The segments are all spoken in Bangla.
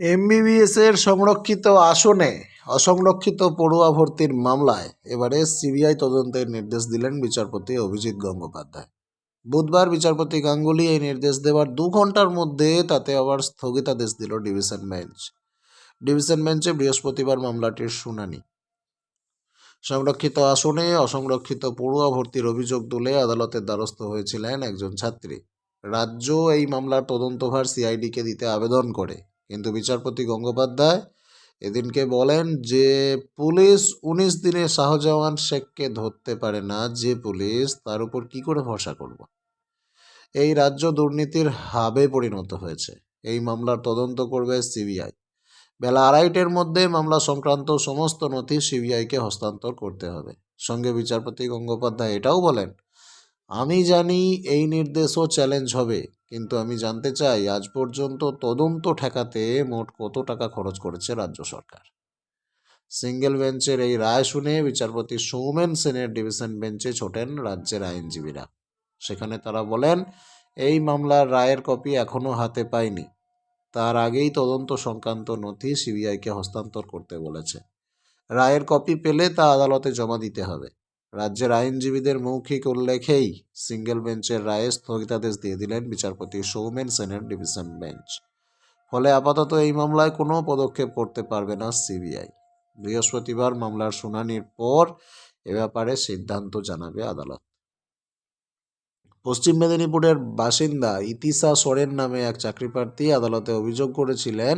এমবিবিএস এর সংরক্ষিত আসনে অসংরক্ষিত পড়ুয়া ভর্তির মামলায় এবারে সিবিআই তদন্তের নির্দেশ দিলেন বিচারপতি অভিজিৎ গঙ্গোপাধ্যায়। বুধবার বিচারপতি গাঙ্গুলি এই নির্দেশ দেওয়ার দু ঘণ্টার মধ্যে তাতে আবার স্থগিতাদেশ দিল ডিভিশন বেঞ্চ। ডিভিশন বেঞ্চে বৃহস্পতিবার মামলাটির শুনানি। সংরক্ষিত আসনে অসংরক্ষিত পড়ুয়া ভর্তির অভিযোগ তুলে আদালতের দ্বারস্থ হয়েছিলেন একজন ছাত্রী। রাজ্য এই মামলার তদন্তভার সিআইডিকে দিতে আবেদন করে। কিন্তু বিচারপতি গঙ্গোপাধ্যায় এদিনকে বলেন যে, পুলিশ উনিশ দিনে শাহজাহান শেখকে ধরতে পারে না, যে পুলিশ তার উপর কি করে ভরসা করব? এই রাজ্য দুর্নীতির হাবে পরিণত হয়েছে। এই মামলার তদন্ত করবে সিবিআই। বেলা আড়াইটের মধ্যে মামলা সংক্রান্ত সমস্ত নথি সিবিআইকে হস্তান্তর করতে হবে। সঙ্গে বিচারপতি গঙ্গোপাধ্যায় এটাও বলেন আমি জানি এই নির্দেশও চ্যালেঞ্জ হবে, কিন্তু আমি জানতে চাই আজ পর্যন্ত তদন্ত ঠেকাতে মোট কত টাকা খরচ করেছে রাজ্য সরকার? সিঙ্গেল বেঞ্চের এই রায় শুনে বিচারপতি সৌমেন সেনের ডিভিশন বেঞ্চে ছোটেন রাজ্যের আইনজীবীরা। সেখানে তারা বলেন, এই মামলার রায়ের কপি এখনও হাতে পায়নি তার আগেই তদন্ত সংক্রান্ত নথি সিবিআইকে হস্তান্তর করতে বলেছে। রায়ের কপি পেলে তা আদালতে জমা দিতে হবে। রাজ্যের আইনজীবীদের মৌখিক উল্লেখেই সিঙ্গেল বেঞ্চের রায়ে স্থগিতাদেশ দিয়ে দিলেন বিচারপতি সৌমেন সেনের ডিভিশন বেঞ্চ। ফলে আপাতত এই মামলায় কোনো পদক্ষেপ করতে পারবে না সিবিআই। বৃহস্পতিবার মামলার শুনানির পর এ ব্যাপারে সিদ্ধান্ত জানাবে আদালত। পশ্চিম মেদিনীপুরের বাসিন্দা ইতিশা সোরেন নামে এক চাকরিপ্রার্থী আদালতে অভিযোগ করেছিলেন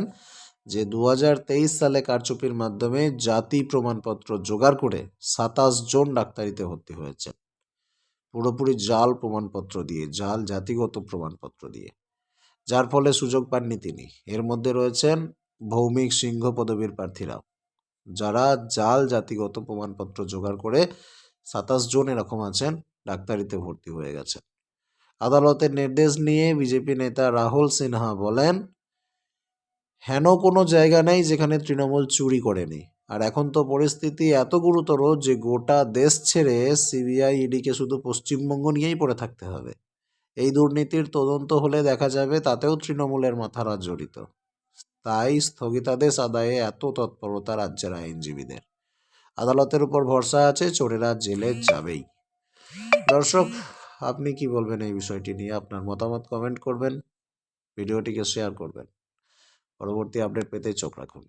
যে দু হাজার তেইশ সালে কারচুপির মাধ্যমে জাতি প্রমাণপত্র জোগাড় করে সাতাশ জন ডাক্তারিতে ভর্তি হয়েছে। পুরোপুরি জাল প্রমাণপত্র দিয়ে, জাল জাতিগত প্রমাণপত্র দিয়ে। যার ফলে সুযোগ পাননি তিনি। এর মধ্যে রয়েছেন ভৌমিক সিংহ পদবীর প্রার্থীরাও। যারা জাল জাতিগত প্রমাণপত্র জোগাড় করে সাতাশ জন এরকম আছেন, ডাক্তারিতে ভর্তি হয়ে গেছে আদালতের নির্দেশ নিয়ে বিজেপি নেতা রাহুল সিনহা বলেন হেন কোনো জায়গা নেই যেখানে তৃণমূল চুরি করেনি। আর এখন তো পরিস্থিতি এত গুরুতর যে গোটা দেশ ছেড়ে সিবিআই, ইডিকে শুধু পশ্চিমবঙ্গ নিয়েই পড়ে থাকতে হবে। এই দুর্নীতির তদন্ত হলে দেখা যাবে তাতেও তৃণমূলের মাথারা জড়িত। তাই স্থগিতাদেশ আদায়ে এত তৎপরতা রাজ্যের আইনজীবীদের। আদালতের উপর ভরসা আছে, চোরেরা জেলে যাবেই। দর্শক, আপনি কি বলবেন এই বিষয়টি নিয়ে? আপনার মতামত কমেন্ট করবেন, ভিডিওটিকে শেয়ার করবেন। পরবর্তী আপডেট পেতে চোখ রাখুন।